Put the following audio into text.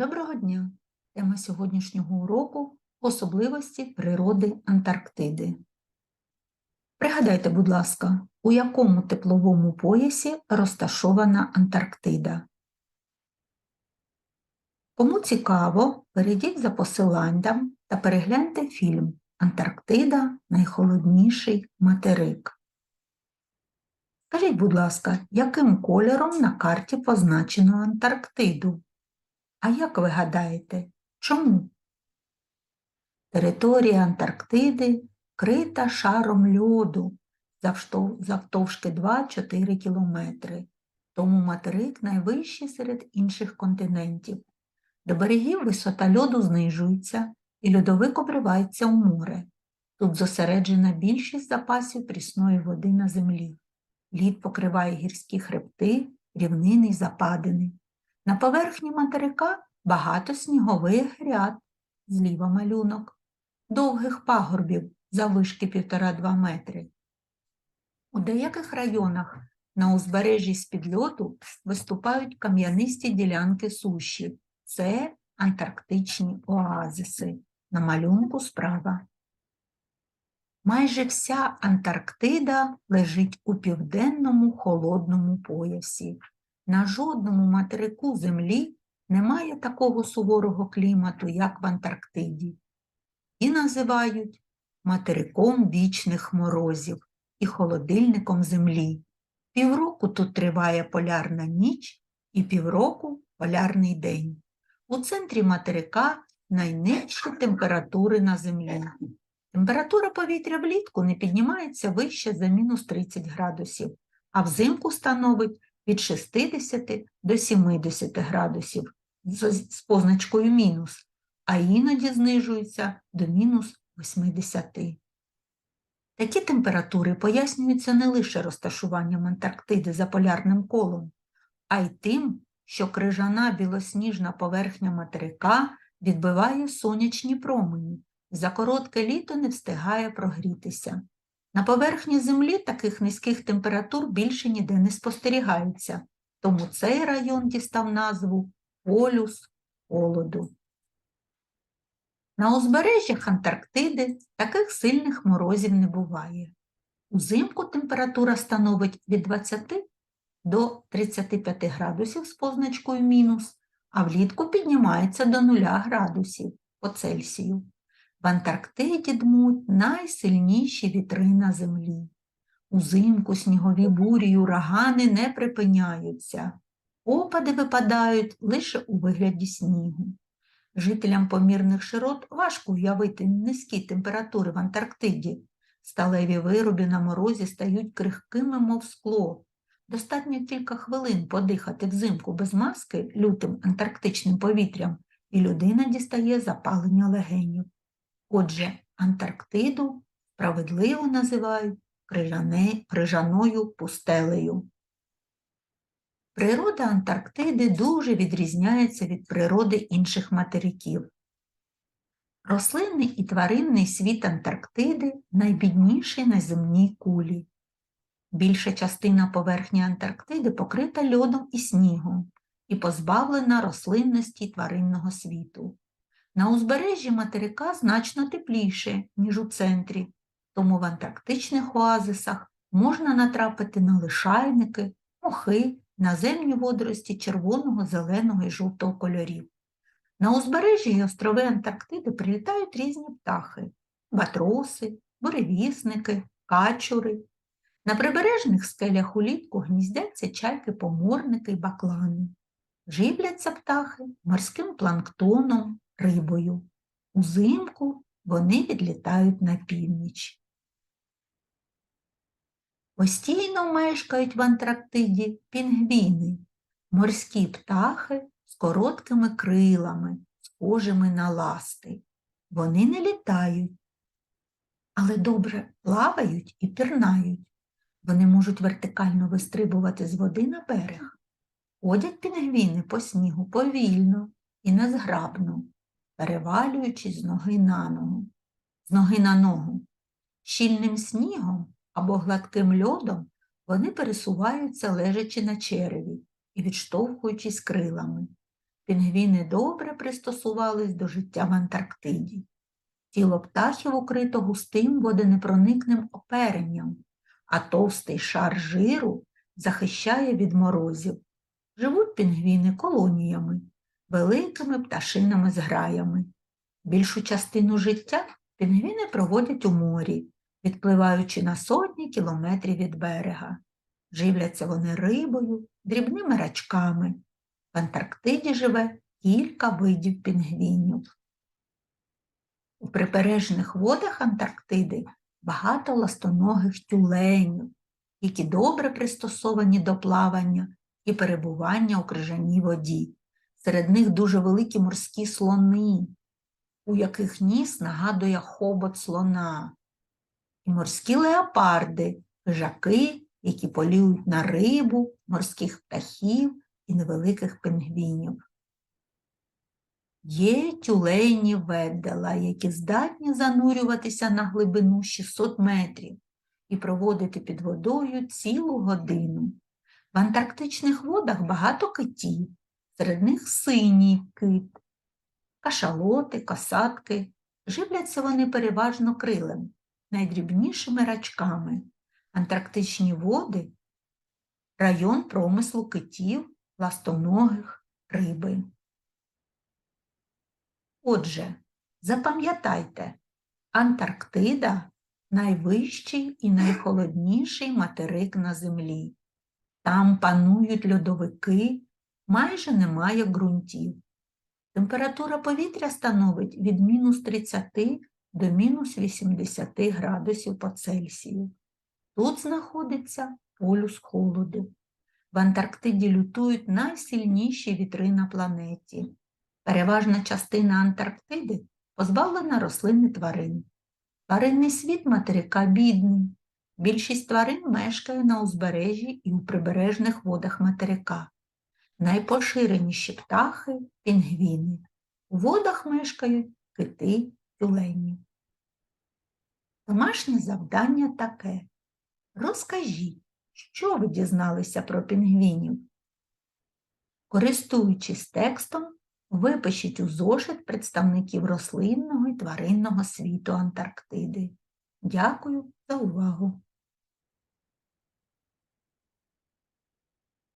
Доброго дня! Тема сьогоднішнього уроку особливості природи Антарктиди. Пригадайте, будь ласка, у якому тепловому поясі розташована Антарктида? Кому цікаво, перейдіть за посиланням та перегляньте фільм Антарктида найхолодніший материк. Скажіть, будь ласка, яким кольором на карті позначено Антарктиду? А як ви гадаєте, чому? Територія Антарктиди крита шаром льоду завтовшки 2-4 кілометри, тому материк найвищий серед інших континентів. До берегів висота льоду знижується і льодовик обривається у море. Тут зосереджена більшість запасів прісної води на землі. Лід покриває гірські хребти, рівнини й западини. На поверхні материка багато снігових гряд, зліва малюнок, довгих пагорбів заввишки 1,5-2 метри. У деяких районах на узбережжі з-під льоду виступають кам'янисті ділянки суші. Це антарктичні оазиси. На малюнку справа. Майже вся Антарктида лежить у південному холодному поясі. На жодному материку Землі немає такого суворого клімату, як в Антарктиді. І називають материком вічних морозів і холодильником Землі. Півроку тут триває полярна ніч і півроку полярний день. У центрі материка найнижчі температури на Землі. Температура повітря влітку не піднімається вище за мінус 30 градусів, а взимку становить від 60 до 70 градусів з позначкою мінус, а іноді знижується до мінус 80. Такі температури пояснюються не лише розташуванням Антарктиди за полярним колом, а й тим, що крижана білосніжна поверхня материка відбиває сонячні промені, за коротке літо не встигає прогрітися. На поверхні Землі таких низьких температур більше ніде не спостерігається, тому цей район дістав назву полюс холоду. На узбережжях Антарктиди таких сильних морозів не буває. Узимку температура становить від 20 до 35 градусів з позначкою мінус, а влітку піднімається до 0 градусів по Цельсію. В Антарктиді дмуть найсильніші вітри на землі. Узимку снігові бурі й урагани не припиняються. Опади випадають лише у вигляді снігу. Жителям помірних широт важко уявити низькі температури в Антарктиді. Сталеві вироби на морозі стають крихкими, мов скло. Достатньо кілька хвилин подихати взимку без маски лютим антарктичним повітрям, і людина дістає запалення легенів. Отже, Антарктиду справедливо називають крижаною пустелею. Природа Антарктиди дуже відрізняється від природи інших материків. Рослинний і тваринний світ Антарктиди найбідніший на земній кулі. Більша частина поверхні Антарктиди покрита льодом і снігом і позбавлена рослинності тваринного світу. На узбережжі материка значно тепліше, ніж у центрі, тому в антарктичних оазисах можна натрапити на лишайники, мохи, наземні водорості червоного, зеленого і жовтого кольорів. На узбережжі й острови Антарктиди прилітають різні птахи – батроси, буревісники, качури. На прибережних скелях улітку гніздяться чайки-поморники й баклани. Живляться птахи морським планктоном, рибою. Узимку вони відлітають на північ. Постійно мешкають в Антарктиді пінгвіни, морські птахи з короткими крилами, схожими на ласти. Вони не літають, але добре плавають і пірнають. Вони можуть вертикально вистрибувати з води на берег. Ходять пінгвіни по снігу повільно і незграбно, перевалюючись з ноги на ногу, з ноги на ногу. Щільним снігом або гладким льодом вони пересуваються лежачи на череві і відштовхуючись крилами. Пінгвіни добре пристосувались до життя в Антарктиді. Тіло птахів укрито густим водонепроникним оперенням, а товстий шар жиру захищає від морозів. Живуть пінгвіни колоніями, великими пташинами зграями. Більшу частину життя пінгвіни проводять у морі, відпливаючи на сотні кілометрів від берега. Живляться вони рибою, дрібними рачками. В Антарктиді живе кілька видів пінгвінів. У прибережних водах Антарктиди багато ластоногих тюленів, які добре пристосовані до плавання і перебування у крижаній воді. Серед них дуже великі морські слони, у яких ніс нагадує хобот слона, і морські леопарди, хижаки, які полюють на рибу, морських птахів і невеликих пінгвінів. Є тюлені веддала, які здатні занурюватися на глибину 600 метрів і проводити під водою цілу годину. В антарктичних водах багато китів, серед них синій кит, кашалоти, касатки. Живляться вони переважно крилем, найдрібнішими рачками. Антарктичні води район промислу китів, ластоногих, риби. Отже, запам'ятайте, Антарктида найвищий і найхолодніший материк на землі. Там панують льодовики, майже немає ґрунтів. Температура повітря становить від мінус 30 до мінус 80 градусів по Цельсію. Тут знаходиться полюс холоду. В Антарктиді лютують найсильніші вітри на планеті. Переважна частина Антарктиди позбавлена рослин і тварин. Тваринний світ материка бідний. Більшість тварин мешкає на узбережжі і у прибережних водах материка. Найпоширеніші птахи пінгвіни. У водах мешкають кити, тюлені. Домашнє завдання таке. Розкажіть, що ви дізналися про пінгвінів? Користуючись текстом, випишіть у зошит представників рослинного і тваринного світу Антарктиди. Дякую за увагу!